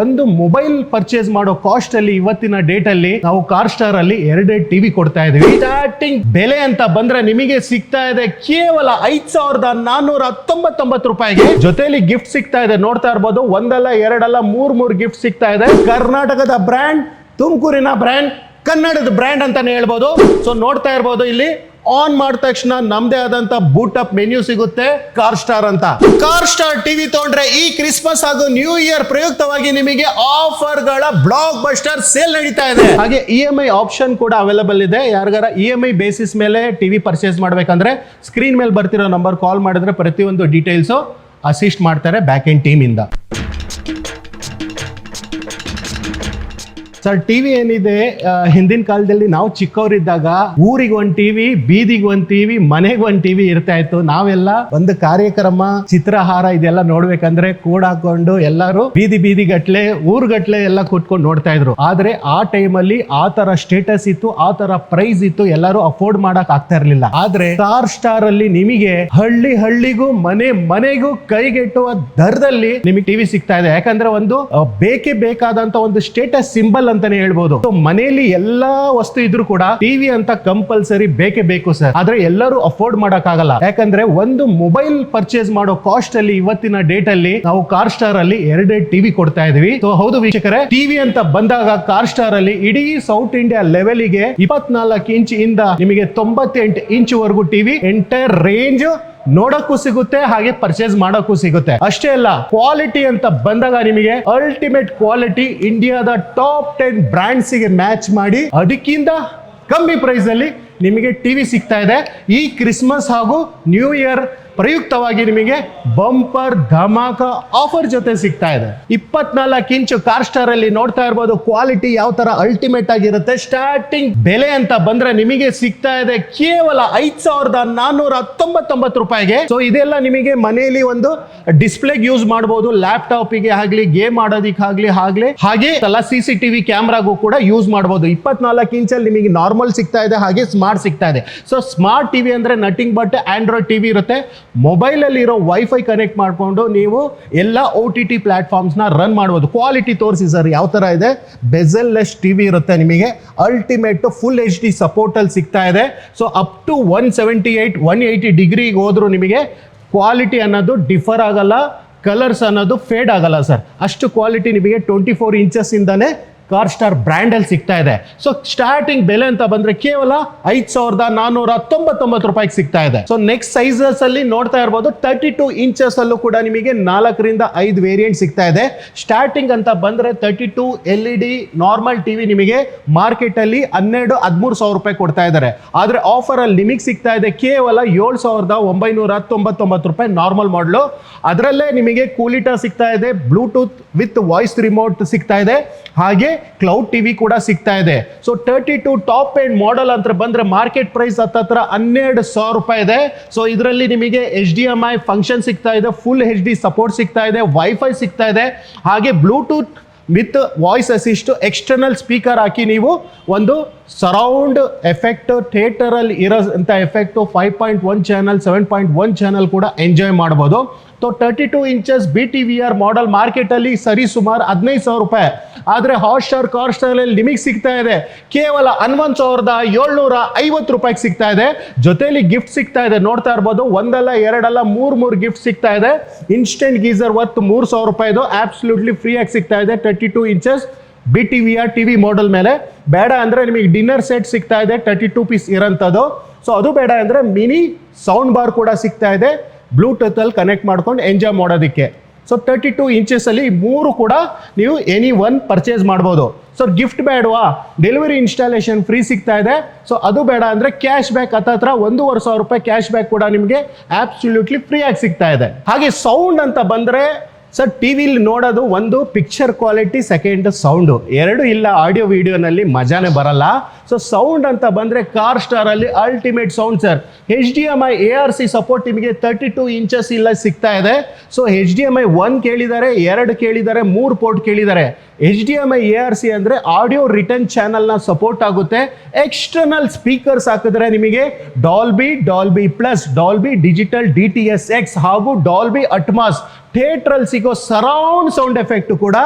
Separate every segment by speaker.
Speaker 1: ಒಂದು mobile purchase ಮಾಡೋ cost ಅಲ್ಲಿ ಇವತ್ತಿನ ಡೇಟ್ ಅಲ್ಲಿ ನಾವು ಕಾರ್ ಸ್ಟಾರ್ ಅಲ್ಲಿ ಎರಡೆರಡು ಟಿವಿ ಕೊಡ್ತಾ ಇದೀವಿ ಸ್ಟಾರ್ಟಿಂಗ್ ಬೆಲೆ ಅಂತ ಬಂದ್ರೆ ನಿಮಗೆ ಸಿಗ್ತಾ ಇದೆ ಕೇವಲ ಐದ್ ಸಾವಿರದ ನಾನ್ನೂರ ಹತ್ತೊಂಬತ್ತೊಂಬತ್ತು ರೂಪಾಯಿಗೆ. ಜೊತೆಲಿ ಗಿಫ್ಟ್ ಸಿಗ್ತಾ ಇದೆ. ನೋಡ್ತಾ ಇರ್ಬೋದು, ಒಂದಲ್ಲ, ಎರಡಲ್ಲ, ಮೂರ್ ಮೂರ್ ಗಿಫ್ಟ್ ಸಿಗ್ತಾ ಇದೆ. ಕರ್ನಾಟಕದ ಬ್ರ್ಯಾಂಡ್ ತುಮಕೂರಿನ ಬ್ರ್ಯಾಂಡ್ ಕನ್ನಡದ ಬ್ರ್ಯಾಂಡ್ ಅಂತಾನೆ ಹೇಳ್ಬೋದು. ಸೊ ನೋಡ್ತಾ ಇರ್ಬೋದು ಇಲ್ಲಿ. ಆನ್ ಮಾಡಿದ ತಕ್ಷಣ ನಮ್ದೇ ಆದಂತ ಬೂಟ್ ಅಪ್ ಮೆನ್ಯೂ ಸಿಗುತ್ತೆ ಕಾರ್ ಸ್ಟಾರ್ ಅಂತ. ಕಾರ್ ಸ್ಟಾರ್ ಟಿವಿ ತೊಗೊಂಡ್ರೆ ಈ ಕ್ರಿಸ್ಮಸ್ ಹಾಗೂ ನ್ಯೂ ಇಯರ್ ಪ್ರಯುಕ್ತವಾಗಿ ನಿಮಗೆ ಆಫರ್ಗಳ ಬ್ಲಾಕ್ ಬಸ್ಟರ್ ಸೇಲ್ ನಡೀತಾ ಇದೆ. ಹಾಗೆ ಇ ಎಂ ಐ ಆಪ್ಷನ್ ಕೂಡ ಅವೈಲೇಬಲ್ ಇದೆ. ಯಾರಿಗಾರ ಇ ಎಂ ಐ ಬೇಸಿಸ್ ಮೇಲೆ ಟಿವಿ ಪರ್ಚೇಸ್ ಮಾಡ್ಬೇಕಂದ್ರೆ ಸ್ಕ್ರೀನ್ ಮೇಲೆ ಬರ್ತಿರೋ ನಂಬರ್ ಕಾಲ್ ಮಾಡಿದ್ರೆ ಪ್ರತಿಯೊಂದು ಡೀಟೇಲ್ಸ್ ಅಸಿಸ್ಟ್ ಮಾಡ್ತಾರೆ ಬ್ಯಾಕ್ ಎಂಡ್ ಟೀಮ್ ಇಂದ. ಸರ್ ಟಿವಿ ಏನಿದೆ ಹಿಂದಿನ ಕಾಲದಲ್ಲಿ ನಾವು ಚಿಕ್ಕವರಿದ್ದಾಗ ಊರಿಗೆ ಒಂದ್ ಟಿವಿ ಬೀದಿಗೆ ಒಂದ್ ಟಿವಿ ಮನೆಗೆ ಒಂದ್ ಟಿವಿ ಇರ್ತಾ ಇತ್ತು. ನಾವೆಲ್ಲ ಒಂದು ಕಾರ್ಯಕ್ರಮ, ಚಿತ್ರಹಾರ ಇದೆಲ್ಲ ನೋಡ್ಬೇಕಂದ್ರೆ ಕೂಡ ಹಾಕೊಂಡು ಎಲ್ಲರೂ ಬೀದಿ ಬೀದಿ ಗಟ್ಲೆ ಊರ್ ಗಟ್ಲೆ ಎಲ್ಲ ಕೂತ್ಕೊಂಡು ನೋಡ್ತಾ ಇದ್ರು. ಆದ್ರೆ ಆ ಟೈಮಲ್ಲಿ ಆ ತರ ಸ್ಟೇಟಸ್ ಇತ್ತು, ಆ ತರ ಪ್ರೈಸ್ ಇತ್ತು, ಎಲ್ಲರೂ ಅಫೋರ್ಡ್ ಮಾಡಕ್ ಆಗ್ತಾ ಇರ್ಲಿಲ್ಲ. ಆದ್ರೆ ಸ್ಟಾರ್ ಸ್ಟಾರ್ ಅಲ್ಲಿ ನಿಮಗೆ ಹಳ್ಳಿ ಹಳ್ಳಿಗೂ, ಮನೆ ಮನೆಗೂ ಕೈಗೆಟುವ ದರದಲ್ಲಿ ನಿಮಗೆ ಟಿವಿ ಸಿಗ್ತಾ ಇದೆ. ಯಾಕಂದ್ರೆ ಒಂದು ಬೇಕೇ ಬೇಕಾದಂತ ಒಂದು ಸ್ಟೇಟಸ್ ಸಿಂಬಲ್ ಅಂತಾನೆ ಹೇಳ್ಬೋದು. ಮನೆಯಲ್ಲಿ ಎಲ್ಲಾ ವಸ್ತು ಇದ್ರು ಕೂಡ ಟಿವಿ ಅಂತ ಕಂಪಲ್ಸರಿ ಬೇಕೇ ಬೇಕು ಸರ್ ಆದ್ರೆ ಎಲ್ಲರೂ ಅಫೋರ್ಡ್ ಮಾಡಕ್ ಆಗಲ್ಲ ಯಾಕಂದ್ರೆ ಒಂದು ಮೊಬೈಲ್ ಪರ್ಚೇಸ್ ಮಾಡೋ ಕಾಸ್ಟ್ ಅಲ್ಲಿ ಇವತ್ತಿನ ಡೇಟ್ ಅಲ್ಲಿ ನಾವು ಕಾರ್ ಸ್ಟಾರ್ ಅಲ್ಲಿ ಎರಡೇ ಟಿವಿ ಕೊಡ್ತಾ ಇದೀವಿ. ಸೊ ಹೌದು ವೀಕ್ಷಕರೇ ಟಿವಿ ಅಂತ ಬಂದಾಗ ಕಾರ್ ಸ್ಟಾರ್ ಅಲ್ಲಿ ಇಡೀ ಸೌತ್ ಇಂಡಿಯಾ ಲೆವೆಲ್ಗೆ ಇಪ್ಪತ್ನಾಲ್ಕು ಇಂಚ್ ಇಂದ ನಿಮಗೆ ತೊಂಬತ್ತೆಂಟು ಇಂಚ್ ವರೆಗೂ ಟಿವಿ ಎಂಟೈರ್ ರೇಂಜ್ ನೋಡಕ್ಕೂ ಸಿಗುತ್ತೆ, ಹಾಗೆ ಪರ್ಚೇಸ್ ಮಾಡೋಕ್ಕೂ ಸಿಗುತ್ತೆ. ಅಷ್ಟೇ ಅಲ್ಲ ಕ್ವಾಲಿಟಿ ಅಂತ ಬಂದಾಗ ನಿಮಗೆ ಅಲ್ಟಿಮೇಟ್ ಕ್ವಾಲಿಟಿ ಇಂಡಿಯಾದ ಟಾಪ್ ಟೆನ್ ಬ್ರ್ಯಾಂಡ್ಸ್ಗೆ ಮ್ಯಾಚ್ ಮಾಡಿ ಅದಕ್ಕಿಂತ ಕಮ್ಮಿ ಪ್ರೈಸ್ ಅಲ್ಲಿ ನಿಮಗೆ ಟಿವಿ ಸಿಗ್ತಾ ಇದೆ. ಈ ಕ್ರಿಸ್ಮಸ್ ಹಾಗೂ ನ್ಯೂ ಇಯರ್ ಪ್ರಯುಕ್ತವಾಗಿ ನಿಮಗೆ ಬಂಪರ್ ಧಮಾಕ ಆಫರ್ ಜೊತೆ ಸಿಗ್ತಾ ಇದೆ. ಇಪ್ಪತ್ನಾಲ್ಕು ಇಂಚು ಕಾರ್ ಸ್ಟಾರ್ ಅಲ್ಲಿ ನೋಡ್ತಾ ಇರ್ಬೋದು ಕ್ವಾಲಿಟಿ ಯಾವ ತರ ಅಲ್ಟಿಮೇಟ್ ಆಗಿರುತ್ತೆ ಸ್ಟಾರ್ಟಿಂಗ್ ಬೆಲೆ ಅಂತ ಬಂದ್ರೆ ನಿಮಗೆ ಸಿಗ್ತಾ ಇದೆ ಕೇವಲ ಐದ್ ಸಾವಿರದ ನಾನ್ನೂರ ಹತ್ತೊಂಬತ್ತೊಂಬತ್ತು ರೂಪಾಯಿಗೆ. ಸೊ ಇದೆಲ್ಲ ನಿಮಗೆ ಮನೆಯಲ್ಲಿ ಒಂದು ಡಿಸ್ಪ್ಲೇಗೆ ಯೂಸ್ ಮಾಡಬಹುದು ಲ್ಯಾಪ್ಟಾಪಿಗೆ ಆಗ್ಲಿ ಗೇಮ್ ಆಡೋದಿಕ್ಕಾಗ್ಲಿ ಆಗ್ಲಿ ಹಾಗೆ ಎಲ್ಲ ಸಿ ಸಿ ಟಿವಿ ಕ್ಯಾಮ್ರಾಗೂ ಕೂಡ ಯೂಸ್ ಮಾಡಬಹುದು ಇಪ್ಪತ್ನಾಲ್ಕು ಇಂಚಲ್ಲಿ ನಿಮಗೆ ನಾರ್ಮಲ್ ಸಿಗ್ತಾ ಇದೆ, ಹಾಗೆ ಸ್ಮಾರ್ಟ್ ಸಿಗ್ತಾ ಇದೆ. ಸೊ ಸ್ಮಾರ್ಟ್ ಟಿವಿ ಅಂದ್ರೆ ನಟಿಂಗ್ ಬಟ್ ಆಂಡ್ರಾಯ್ಡ್ ಟಿವಿ ಇರುತ್ತೆ. ಮೊಬೈಲ್ ಅಲ್ಲಿ ಇರೋ ವೈಫೈ ಕನೆಕ್ಟ್ ಮಾಡಿಕೊಂಡು ನೀವು ಎಲ್ಲ ಒ ಟಿ ಟಿ ಪ್ಲಾಟ್ಫಾರ್ಮ್ಸ್ನ ರನ್ ಮಾಡ್ಬೋದು. ಕ್ವಾಲಿಟಿ ತೋರಿಸಿ ಸರ್ ಯಾವ ತರ ಇದೆ? ಬೆಸೆಲ್ ಲೆಸ್ ಟಿವಿ ಇರುತ್ತೆ ನಿಮಗೆ. Ultimate full H D support ಅಲ್ಲಿ ಸಿಗ್ತಾ ಇದೆ. So up to one seventy eight one eighty ಡಿಗ್ರಿಗೆ ಹೋದರೂ ನಿಮಗೆ ಕ್ವಾಲಿಟಿ ಅನ್ನೋದು ಡಿಫರ್ ಆಗಲ್ಲ. ಕಲರ್ಸ್ ಅನ್ನೋದು ಫೇಡ್ ಆಗಲ್ಲ ಸರ್ ಅಷ್ಟು ಕ್ವಾಲಿಟಿ ನಿಮಗೆ ಟ್ವೆಂಟಿ ಫೋರ್ ಇಂಚಸ್ ಇಂದಾನೆ ಕಾರ್ ಸ್ಟಾರ್ ಬ್ರ್ಯಾಂಡಲ್ಲಿ ಸಿಗ್ತಾ ಇದೆ. ಸೊ ಸ್ಟಾರ್ಟಿಂಗ್ ಬೆಲೆ ಅಂತ ಬಂದ್ರೆ ಕೇವಲ ಐದು ಸಾವಿರದ ನಾನ್ನೂರ ತೊಂಬತ್ತೊಂಬತ್ತು ರೂಪಾಯಿಗೆ ಸಿಗ್ತಾ ಇದೆ. ಸೊ ನೆಕ್ಸ್ಟ್ ಸೈಜಸ್ ಅಲ್ಲಿ ನೋಡ್ತಾ ಇರ್ಬೋದು ತರ್ಟಿ ಟೂ ಇಂಚಸ್ ಅಲ್ಲೂ ಕೂಡ ನಿಮಗೆ ನಾಲ್ಕರಿಂದ ಐದು ವೇರಿಯಂಟ್ ಸಿಗ್ತಾ ಇದೆ. ಸ್ಟಾರ್ಟಿಂಗ್ ಅಂತ ಬಂದ್ರೆ thirty two L E D normal TV ನಿಮಗೆ ಮಾರ್ಕೆಟ್ ಅಲ್ಲಿ ಹನ್ನೆರಡು, ಹದಿಮೂರು ಸಾವಿರ ರೂಪಾಯಿ ಕೊಡ್ತಾ ಇದ್ದಾರೆ. ಆದ್ರೆ ಆಫರ್ ಅಲ್ಲಿ ನಿಮಗೆ ಸಿಗ್ತಾ ಇದೆ ಕೇವಲ ಏಳು ಸಾವಿರದ ಒಂಬೈನೂರ ತೊಂಬತ್ತೊಂಬತ್ತು ರೂಪಾಯಿ ನಾರ್ಮಲ್ ಮಾಡಲು ಅದರಲ್ಲೇ ನಿಮಗೆ ಕೂಲಿಟಾ ಸಿಗ್ತಾ ಇದೆ ಬ್ಲೂಟೂತ್ ವಿತ್ ವಾಯ್ಸ್ ರಿಮೋಟ್ ಸಿಗ್ತಾ ಇದೆ. ಹಾಗೆ ಕ್ಲೌಡ್ ಟಿವಿ ಕೂಡ ಸಿಗ್ತಾ ಇದೆ. So thirty two top end model ಅಂತ ಬಂದ್ರೆ ಮಾರ್ಕೆಟ್ ಪ್ರೈಸ್ ಹತ್ತತ್ರ ಹನ್ನೆರಡು ಸಾವಿರ ರೂಪಾಯಿ ಇದೆ. ಸೊ ಇದರಲ್ಲಿ ನಿಮಗೆ H D M I function ಸಿಗ್ತಾ ಇದೆ ಫುಲ್ ಎಚ್ ಡಿ ಸಪೋರ್ಟ್ ಸಿಗ್ತಾ ಇದೆ ವೈಫೈ ಸಿಗ್ತಾ ಇದೆ. ಹಾಗೆ Bluetooth with voice assist external speaker ಹಾಕಿ ನೀವು ಒಂದು ಸರೌಂಡ್ ಎಫೆಕ್ಟ್ ಥಿಯೇಟರ್ ಅಲ್ಲಿ ಇರೋ ಅಂತ effect five point one channel seven point one channel ಕೂಡ ಎಂಜಾಯ್ ಮಾಡ್ಬೋದು. So thirty two inches B T V R model ಮಾರ್ಕೆಟಲ್ಲಿ ಸರಿ ಸುಮಾರು ಹದಿನೈದು ಸಾವಿರ ರೂಪಾಯಿ. ಆದರೆ ಹಾಟ್ ಸ್ಟಾರ್ ಕಾರ್ ಸ್ಟಾರಲ್ಲಿ ನಿಮಗೆ ಸಿಗ್ತಾ ಇದೆ. ಕೇವಲ ಹನ್ನೊಂದು ಸಾವಿರದ ಏಳ್ನೂರ ಐವತ್ತು ರೂಪಾಯಿಗೆ ಸಿಗ್ತಾ ಇದೆ. ಜೊತೆಲಿ ಗಿಫ್ಟ್ ಸಿಗ್ತಾ ಇದೆ. ನೋಡ್ತಾ ಇರ್ಬೋದು, ಒಂದಲ್ಲ, ಎರಡಲ್ಲ, ಮೂರು ಮೂರು ಗಿಫ್ಟ್ ಸಿಗ್ತಾ ಇದೆ. ಇನ್ಸ್ಟೆಂಟ್ ಗೀಸರ್ ಒತ್ತು ಮೂರು ಸಾವಿರ ರೂಪಾಯಿದು ಆಬ್ಸಲ್ಯೂಟ್ಲಿ ಫ್ರೀಯಾಗಿ ಸಿಗ್ತಾ ಇದೆ thirty two inches B T V R T V model ಮೇಲೆ. ಬೇಡ ಅಂದರೆ ನಿಮಗೆ ಡಿನ್ನರ್ ಸೆಟ್ ಸಿಗ್ತಾ ಇದೆ ತರ್ಟಿ ಟೂ ಪೀಸ್ ಇರೋಂಥದ್ದು. ಸೊ ಅದು ಬೇಡ ಅಂದರೆ ಮಿನಿ ಸೌಂಡ್ ಬಾರ್ ಕೂಡ ಸಿಗ್ತಾ ಇದೆ. ಬ್ಲೂಟೂತ್ ಅಲ್ಲಿ ಕನೆಕ್ಟ್ ಮಾಡ್ಕೊಂಡು ಎಂಜಾಯ್ ಮಾಡೋದಕ್ಕೆ. ಸೊ ತರ್ಟಿ ಟು ಇಂಚಸ್ ಅಲ್ಲಿ ಮೂರು ಕೂಡ ನೀವು ಎನಿ ಒನ್ ಪರ್ಚೇಸ್ ಮಾಡ್ಬೋದು. ಸೊ ಗಿಫ್ಟ್ ಬೇಡವಾ? ಡೆಲಿವರಿ ಇನ್ಸ್ಟಾಲೇಷನ್ ಫ್ರೀ ಸಿಗ್ತಾ ಇದೆ. ಸೊ ಅದು ಬೇಡ ಅಂದ್ರೆ ಕ್ಯಾಶ್ ಬ್ಯಾಕ್ ಹತ್ತತ್ರ ಒಂದೂವರೆ ಸಾವಿರ ರೂಪಾಯಿ ಕ್ಯಾಶ್ ಬ್ಯಾಕ್ ಕೂಡ ನಿಮಗೆ ಆಬ್ಸಲ್ಯೂಟ್ಲಿ ಫ್ರೀಯಾಗಿ ಸಿಗ್ತಾ ಇದೆ. ಹಾಗೆ ಸೌಂಡ್ ಅಂತ ಬಂದ್ರೆ ಸರ್ ಟಿ ವಿಲಿ ನೋಡೋದು ಒಂದು ಪಿಕ್ಚರ್ ಕ್ವಾಲಿಟಿ ಸೆಕೆಂಡ್ ಸೌಂಡು ಎರಡು ಇಲ್ಲ ಆಡಿಯೋ ವಿಡಿಯೋನಲ್ಲಿ ಮಜಾನೇ ಬರಲ್ಲ. ಸೊ ಸೌಂಡ್ ಅಂತ ಬಂದರೆ Car ಸ್ಟಾರಲ್ಲಿ ultimate sound sir H D M I A R C support ನಿಮಗೆ ತರ್ಟಿ ಟೂ ಇಂಚಸ್ ಇಲ್ಲ ಸಿಗ್ತಾ ಇದೆ. So H D M I one ಕೇಳಿದ್ದಾರೆ, ಎರಡು ಕೇಳಿದ್ದಾರೆ, ಮೂರು ಪೋರ್ಟ್ ಕೇಳಿದ್ದಾರೆ. H D M I A R C ಅಂದರೆ ಆಡಿಯೋ ರಿಟರ್ನ್ ಚಾನಲ್ನ ಸಪೋರ್ಟ್ ಆಗುತ್ತೆ. ಎಕ್ಸ್ಟರ್ನಲ್ ಸ್ಪೀಕರ್ಸ್ ಹಾಕಿದ್ರೆ ನಿಮಗೆ Dolby Dolby plus Dolby digital D T S X ಹಾಗೂ ಡಾಲ್ಬಿ ಅಟ್ಮಾಸ್ ಥಿಯೇಟರ್ ಅಲ್ಲಿ ಸಿಗೋ ಸರೌಂಡ್ ಸೌಂಡ್ ಎಫೆಕ್ಟ್ ಕೂಡ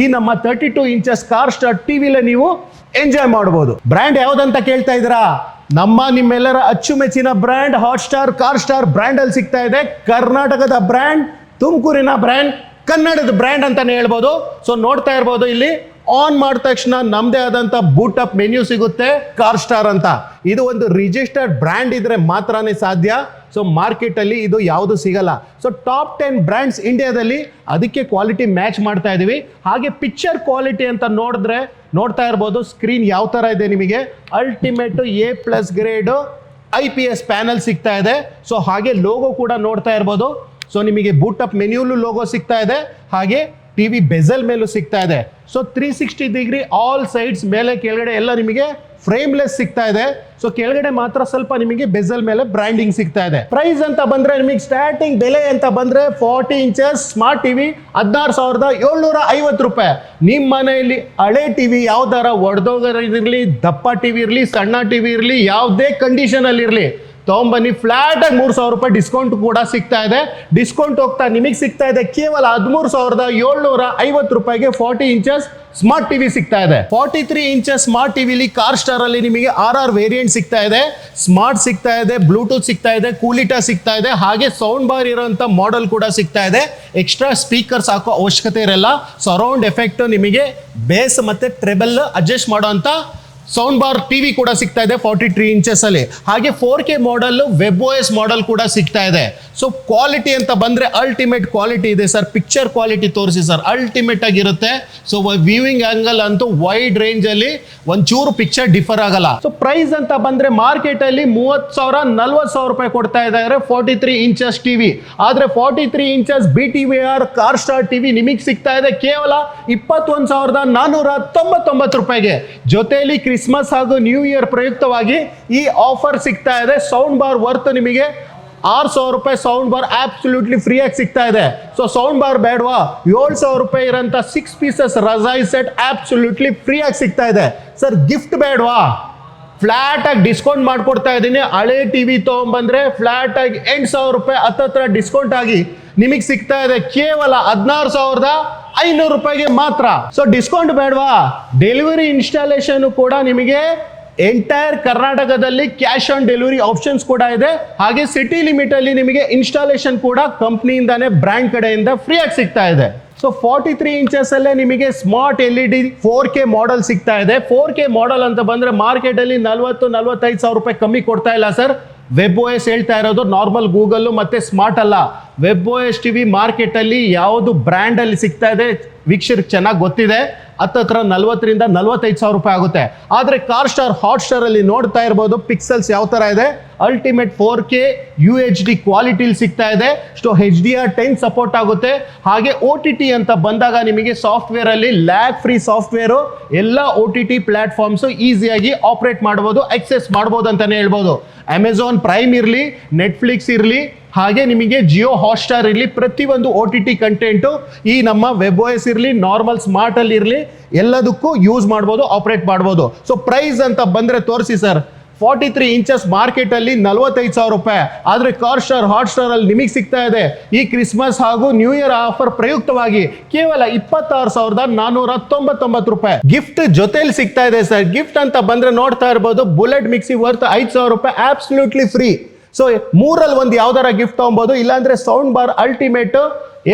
Speaker 1: ಈ ನಮ್ಮ thirty two inches Car Star ಟಿವಿಲೆ ನೀವು ಎಂಜಾಯ್ ಮಾಡಬಹುದು ಬ್ರ್ಯಾಂಡ್ ಯಾವ್ದಂತ ಕೇಳ್ತಾ ಇದ್ದೀರಾ? ನಮ್ಮ ನಿಮ್ಮೆಲ್ಲರ ಅಚ್ಚುಮೆಚ್ಚಿನ brand Hot Star Car Star brand ಅಲ್ಲಿ ಸಿಗ್ತಾ ಇದೆ. ಕರ್ನಾಟಕದ ಬ್ರ್ಯಾಂಡ್ ತುಮಕೂರಿನ ಬ್ರ್ಯಾಂಡ್ ಕನ್ನಡದ ಬ್ರ್ಯಾಂಡ್ ಅಂತಾನೆ ಹೇಳ್ಬೋದು. ಸೊ ನೋಡ್ತಾ ಇರ್ಬೋದು ಇಲ್ಲಿ. ಆನ್ ಮಾಡಿದ ತಕ್ಷಣ ನಮ್ದೇ ಆದಂತ ಬೂಟ್ ಅಪ್ ಮೆನ್ಯೂ ಸಿಗುತ್ತೆ ಕಾರ್ ಸ್ಟಾರ್ ಅಂತ. ಇದು ಒಂದು ರಿಜಿಸ್ಟರ್ಡ್ ಬ್ರ್ಯಾಂಡ್ ಇದ್ರೆ ಮಾತ್ರನೇ ಸಾಧ್ಯ. ಸೊ ಮಾರ್ಕೆಟ್ ಅಲ್ಲಿ ಇದು ಯಾವುದು ಸಿಗಲ್ಲ. ಸೊ ಟಾಪ್ ಟೆನ್ ಬ್ರ್ಯಾಂಡ್ಸ್ ಇಂಡಿಯಾದಲ್ಲಿ ಅದಕ್ಕೆ ಕ್ವಾಲಿಟಿ ಮ್ಯಾಚ್ ಮಾಡ್ತಾ ಇದೀವಿ. ಹಾಗೆ ಪಿಕ್ಚರ್ ಕ್ವಾಲಿಟಿ ಅಂತ ನೋಡಿದ್ರೆ ನೋಡ್ತಾ ಇರ್ಬೋದು ಸ್ಕ್ರೀನ್ ಯಾವ ತರ ಇದೆ ನಿಮಗೆ? Ultimate A plus grade I P S panel ಸಿಗ್ತಾ ಇದೆ. ಸೊ ಹಾಗೆ ಲೋಗೋ ಕೂಡ ನೋಡ್ತಾ ಇರ್ಬೋದು. ಸೊ ನಿಮಗೆ ಬೂಟ್ ಅಪ್ ಮೆನ್ಯೂಲು ಲೋಗೋ ಸಿಗ್ತಾ ಇದೆ. ಹಾಗೆ ಟಿವಿ ಬೆಜಲ್ ಮೇಲೂ ಸಿಗ್ತಾ ಇದೆ. So three sixty degree all sides ಮೇಲೆ ಕೆಳಗಡೆ ಎಲ್ಲ ನಿಮಗೆ ಫ್ರೇಮ್ಲೆಸ್ ಸಿಗ್ತಾ ಇದೆ. ಸೊ ಕೆಳಗಡೆ ಮಾತ್ರ ಸ್ವಲ್ಪ ನಿಮಗೆ ಬೆಜಲ್ ಮೇಲೆ ಬ್ರ್ಯಾಂಡಿಂಗ್ ಸಿಗ್ತಾ ಇದೆ. ಪ್ರೈಸ್ ಅಂತ ಬಂದ್ರೆ ನಿಮಗೆ ಸ್ಟಾರ್ಟಿಂಗ್ ಬೆಲೆ ಅಂತ ಬಂದ್ರೆ ಫಾರ್ಟಿ ಇಂಚಸ್ ಸ್ಮಾರ್ಟ್ ಟಿವಿ ಹದಿನಾರು ಸಾವಿರದ ಏಳ್ನೂರ ಐವತ್ತು ರೂಪಾಯಿ. ನಿಮ್ಮ ಮನೆಯಲ್ಲಿ ಹಳೆ ಟಿವಿ ಯಾವ್ದಾರ ಒಡೆದೋಗಿರಲಿ ದಪ್ಪ ಟಿವಿ ಇರಲಿ, ಸಣ್ಣ ಟಿವಿ ಇರಲಿ, ಯಾವುದೇ ಕಂಡೀಷನ್ ಅಲ್ಲಿ ಇರಲಿ ತಗೊಂಬನ್ನಿ. ಫ್ಲಾಟ್ ಆಗಿ ಮೂರು ಸಾವಿರ ರೂಪಾಯಿ ಡಿಸ್ಕೌಂಟ್ ಕೂಡ ಸಿಗ್ತಾ ಇದೆ. ಡಿಸ್ಕೌಂಟ್ ಹೋಗ್ತಾ ನಿಮಗೆ ಸಿಗ್ತಾ ಇದೆ. ಕೇವಲ ಹದಿಮೂರು ಸಾವಿರದ ಏಳ್ನೂರ ಐವತ್ತು ರೂಪಾಯಿಗೆ ಫಾರ್ಟಿ ಇಂಚಸ್ ಸ್ಮಾರ್ಟ್ ಟಿವಿ ಸಿಗ್ತಾ ಇದೆ. ಫಾರ್ಟಿ ತ್ರೀ ಇಂಚಸ್ ಸ್ಮಾರ್ಟ್ ಟಿವಿಲಿ ಕಾರ್ ಸ್ಟಾರ್ ಅಲ್ಲಿ ನಿಮಗೆ ಆರ್ ಆರ್ ವೇರಿಯಂಟ್ ಸಿಗ್ತಾ ಇದೆ. ಸ್ಮಾರ್ಟ್ ಸಿಗ್ತಾ ಇದೆ ಬ್ಲೂಟೂತ್ ಸಿಗ್ತಾ ಇದೆ ಕೂಲಿಟಾ ಸಿಗ್ತಾ ಇದೆ. ಹಾಗೆ ಸೌಂಡ್ ಬಾರ್ ಇರೋಂಥ ಮಾಡೆಲ್ ಕೂಡ ಸಿಗ್ತಾ ಇದೆ. ಎಕ್ಸ್ಟ್ರಾ ಸ್ಪೀಕರ್ಸ್ ಹಾಕೋ ಅವಶ್ಯಕತೆ ಇರಲ್ಲ. ಸರೌಂಡ್ ಎಫೆಕ್ಟ್ ನಿಮಗೆ ಬೇಸ್ ಮತ್ತೆ ಟ್ರೆಬಲ್ ಅಡ್ಜಸ್ಟ್ ಮಾಡೋಂಥ ಸೌಂಡ್ ಬಾರ್ ಟಿವಿ ಕೂಡ ಸಿಗ್ತಾ ಇದೆ ಫಾರ್ಟಿ ತ್ರೀ ಇಂಚಸ್ ಅಲ್ಲಿ. ಹಾಗೆ four K model web S model ಕೂಡ ಸಿಗ್ತಾ ಇದೆ. ಸೊ ಕ್ವಾಲಿಟಿ ಅಂತ ಬಂದ್ರೆ ಅಲ್ಟಿಮೇಟ್ ಕ್ವಾಲಿಟಿ ಇದೆ ಸರ್ ಪಿಕ್ಚರ್ ಕ್ವಾಲಿಟಿ ತೋರಿಸಿ ಸರ್ ಅಲ್ಟಿಮೇಟ್ ಆಗಿರುತ್ತೆ. ಸೊ ವ್ಯೂವಿಂಗ್ ಆಂಗಲ್ ಅಂತೂ ವೈಡ್ ರೇಂಜ್ ಅಲ್ಲಿ ಒಂಚೂರು ಪಿಕ್ಚರ್ ಡಿಫರ್ ಆಗಲ್ಲ. ಸೊ ಪ್ರೈಸ್ ಅಂತ ಬಂದ್ರೆ ಮಾರ್ಕೆಟ್ ಅಲ್ಲಿ ಮೂವತ್ ಸಾವಿರ ನಲ್ವತ್ ಸಾವಿರ ರೂಪಾಯಿ ಕೊಡ್ತಾ ಇದ್ದಾರೆ ಫಾರ್ಟಿ ತ್ರೀ ಇಂಚಸ್ ಟಿವಿ ಆದ್ರೆ forty three inches B T V R Car Star TV ನಿಮಗೆ ಸಿಗ್ತಾ ಇದೆ ಕೇವಲ ಇಪ್ಪತ್ತೊಂದು ಸಾವಿರದ ನಾನ್ನೂರ ತೊಂಬತ್ತೊಂಬತ್ತು ರೂಪಾಯಿಗೆ. ಜೊತೆಯಲ್ಲಿ ಕ್ರಿಸ್ಮಸ್ ಹಾಗೂ ನ್ಯೂ ಇಯರ್ ಪ್ರಯುಕ್ತವಾಗಿ ಈ ಆಫರ್ ಸಿಗ್ತಾ ಇದೆ. ಸೌಂಡ್ ಬಾರ್ ವರ್ತ್ ನಿಮಗೆ. ಆರು ಸಾವಿರ ರೂಪಾಯಿ ಸೌಂಡ್ ಬಾರ್ ಆಬ್ಸಲ್ಯೂಟ್ಲಿ ಫ್ರೀಯಾಗಿ ಸಿಗ್ತಾ ಇದೆ. ಸೊ ಸೌಂಡ್ ಬಾರ್ ಬೇಡವಾ? ಏಳು ಸಾವಿರ ರೂಪಾಯಿ ಇರೋಂಥ ಸಿಕ್ಸ್ ಪೀಸಸ್ ರಜಾಯಿ ಸೆಟ್ ಆಬ್ಸಲ್ಯೂಟ್ಲಿ ಫ್ರೀಯಾಗಿ ಸಿಗ್ತಾ ಇದೆ. ಸರ್ ಗಿಫ್ಟ್ ಬೇಡವಾ? ಫ್ಲಾಟ್ ಆಗಿ ಡಿಸ್ಕೌಂಟ್ ಮಾಡ್ಕೊಡ್ತಾ ಇದ್ದೀನಿ. ಹಳೆ ಟಿವಿ ವಿ ಫ್ಲಾಟ್ ಆಗಿ ಎಂಟು ಸಾವಿರ ರೂಪಾಯಿ ಹತ್ತತ್ರ ಡಿಸ್ಕೌಂಟ್ ಆಗಿ ನಿಮಗೆ ಸಿಗ್ತಾ ಇದೆ ಕೇವಲ ಹದಿನಾರು ಸಾವಿರದ ಐನೂರು ರೂಪಾಯಿಗೆ ಮಾತ್ರ. ಸೊ ಡಿಸ್ಕೌಂಟ್ ಬೇಡವಾ? ಡೆಲಿವರಿ ಇನ್ಸ್ಟಾಲೇಷನ್ ಕೂಡ ನಿಮಗೆ ಎಂಟೈರ್ ಕರ್ನಾಟಕದಲ್ಲಿ ಕ್ಯಾಶ್ ಆನ್ ಡೆಲಿವರಿ ಆಪ್ಷನ್ಸ್ ಕೂಡ ಇದೆ. ಹಾಗೆ ಸಿಟಿ ಲಿಮಿಟ್ ಅಲ್ಲಿ ನಿಮಗೆ ಇನ್ಸ್ಟಾಲೇಷನ್ ಕೂಡ ಕಂಪ್ನಿಯಿಂದಾನೇ ಬ್ರ್ಯಾಂಡ್ ಕಡೆಯಿಂದ ಫ್ರೀ ಆಗಿ ಸಿಗ್ತಾ ಇದೆ. ಸೊ ಫಾರ್ಟಿ ತ್ರೀ ಇಂಚಸ್ ಅಲ್ಲೇ ನಿಮಗೆ smart L E D four K model ಸಿಗ್ತಾ ಇದೆ. ಫೋರ್ ಕೆ ಮಾಡೆಲ್ ಅಂತ ಬಂದ್ರೆ ಮಾರ್ಕೆಟ್ ಅಲ್ಲಿ ನಲ್ವತ್ತು, ನಲ್ವತ್ತೈದು ಸಾವಿರ ರೂಪಾಯಿ ಕಮ್ಮಿ ಕೊಡ್ತಾ ಇಲ್ಲ ಸರ್ ವೆಬ್ ಓ ಹೇಳ್ತಾ ಇರೋದು ನಾರ್ಮಲ್ ಗೂಗಲ್ ಮತ್ತೆ ಸ್ಮಾರ್ಟ್ ಅಲ್ಲ. Web O S T V ಮಾರ್ಕೆಟಲ್ಲಿ ಯಾವುದು ಬ್ರ್ಯಾಂಡಲ್ಲಿ ಸಿಗ್ತಾ ಇದೆ, ವೀಕ್ಷಕರಿಗೆ ಚೆನ್ನಾಗಿ ಗೊತ್ತಿದೆ. ಹತ್ತತ್ರ ನಲ್ವತ್ತರಿಂದ ನಲ್ವತ್ತೈದು ಸಾವಿರ ರೂಪಾಯಿ ಆಗುತ್ತೆ. ಆದರೆ ಕಾರ್ ಸ್ಟಾರ್ ಹಾಟ್ ಸ್ಟಾರ್ ಅಲ್ಲಿ ನೋಡ್ತಾ ಇರ್ಬೋದು ಪಿಕ್ಸೆಲ್ಸ್ ಯಾವ ಥರ ಇದೆ. Ultimate four K U H D ಕ್ವಾಲಿಟಿಲಿ ಸಿಗ್ತಾ ಇದೆ. ಸ್ಟೋ H D R ten support ಆಗುತ್ತೆ. ಹಾಗೆ ಓ ಟಿ ಟಿ ಅಂತ ಬಂದಾಗ ನಿಮಗೆ ಸಾಫ್ಟ್ವೇರ್ ಅಲ್ಲಿ ಲ್ಯಾಕ್ ಫ್ರೀ ಸಾಫ್ಟ್ವೇರು ಎಲ್ಲ ಓ ಟಿ ಟಿ ಪ್ಲಾಟ್ಫಾರ್ಮ್ಸ್ ಈಸಿಯಾಗಿ ಆಪ್ರೇಟ್ ಮಾಡ್ಬೋದು ಎಕ್ಸೆಸ್ ಮಾಡ್ಬೋದು ಅಂತಲೇ ಹೇಳ್ಬೋದು. ಅಮೆಝಾನ್ ಪ್ರೈಮ್ ಇರಲಿ ನೆಟ್ಫ್ಲಿಕ್ಸ್ ಇರಲಿ ಹಾಗೆ ನಿಮಗೆ ಜಿಯೋ ಹಾಟ್ಸ್ಟಾರ್ ಇರಲಿ, ಪ್ರತಿಯೊಂದು ಒ ಟಿ ಟಿ ಕಂಟೆಂಟು ಈ ನಮ್ಮ ವೆಬ್ ಓಎಸ್ ಇರಲಿ ನಾರ್ಮಲ್ ಸ್ಮಾರ್ಟ್ ಅಲ್ಲಿ ಇರಲಿ, ಎಲ್ಲದಕ್ಕೂ ಯೂಸ್ ಮಾಡ್ಬೋದು ಆಪರೇಟ್ ಮಾಡ್ಬೋದು. ಸೊ ಪ್ರೈಸ್ ಅಂತ ಬಂದರೆ ತೋರಿಸಿ sir forty three inches market ಅಲ್ಲಿ ನಲವತ್ತೈದು ಸಾವಿರ ರೂಪಾಯಿ. ಆದರೆ ಕಾರ್ ಸ್ಟಾರ್ ಹಾಟ್ ಸ್ಟಾರ್ ಅಲ್ಲಿ ನಿಮಗೆ ಸಿಗ್ತಾ ಇದೆ. ಈ ಕ್ರಿಸ್ಮಸ್ ಹಾಗೂ ನ್ಯೂ ಇಯರ್ ಆಫರ್ ಪ್ರಯುಕ್ತವಾಗಿ ಕೇವಲ ಇಪ್ಪತ್ತಾರು ಸಾವಿರದ ನಾನೂರ ತೊಂಬತ್ತೊಂಬತ್ತು ರೂಪಾಯಿ. ಗಿಫ್ಟ್ ಜೊತೆಲಿ ಸಿಗ್ತಾ ಇದೆ ಸರ್ ಗಿಫ್ಟ್ ಅಂತ ಬಂದ್ರೆ ನೋಡ್ತಾ ಇರ್ಬೋದು. ಬುಲೆಟ್ ಮಿಕ್ಸಿ ವರ್ತ್ ಐದು ಸಾವಿರ ರೂಪಾಯಿ. ಆಬ್ಸಲ್ಯೂಟ್ಲಿ ಫ್ರೀ ಸೊ ಮೂರಲ್ಲಿ ಒಂದು ಯಾವ್ದಾರ ಗಿಫ್ಟ್ ತಗೊಬೋದು. ಇಲ್ಲಾಂದ್ರೆ ಸೌಂಡ್ ಬಾರ್ ಅಲ್ಟಿಮೇಟ್